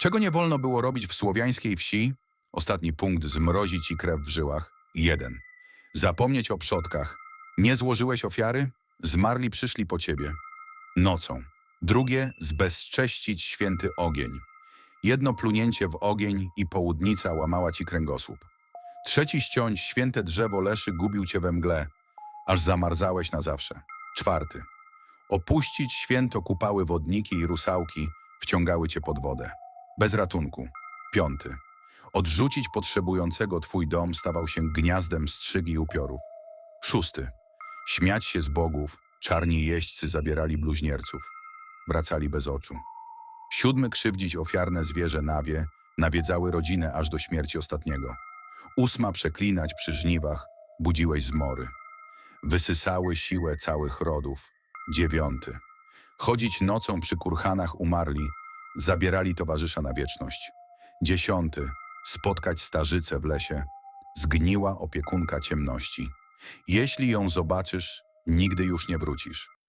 Czego nie wolno było robić w słowiańskiej wsi? Ostatni punkt zmrozi ci krew w żyłach. Jeden. Zapomnieć o przodkach. Nie złożyłeś ofiary? Zmarli przyszli po ciebie. Nocą. Drugie. Zbezcześcić święty ogień. Jedno plunięcie w ogień i południca łamała ci kręgosłup. Trzeci ściąć święte drzewo leszy gubił cię we mgle, aż zamarzałeś na zawsze. Czwarty. Opuścić święto kupały wodniki i rusałki wciągały cię pod wodę. Bez ratunku. Piąty. Odrzucić potrzebującego twój dom stawał się gniazdem strzygi i upiorów. Szósty. Śmiać się z bogów, czarni jeźdźcy zabierali bluźnierców. Wracali bez oczu. Siódmy krzywdzić ofiarne zwierzę nawie, nawiedzały rodzinę aż do śmierci ostatniego. Ósma przeklinać przy żniwach, budziłeś zmory. Wysysały siłę całych rodów. Dziewiąty. Chodzić nocą przy kurhanach umarli, zabierali towarzysza na wieczność. Dziesiąty. Spotkać starzycę w lesie. Zgniła opiekunka ciemności. Jeśli ją zobaczysz, nigdy już nie wrócisz.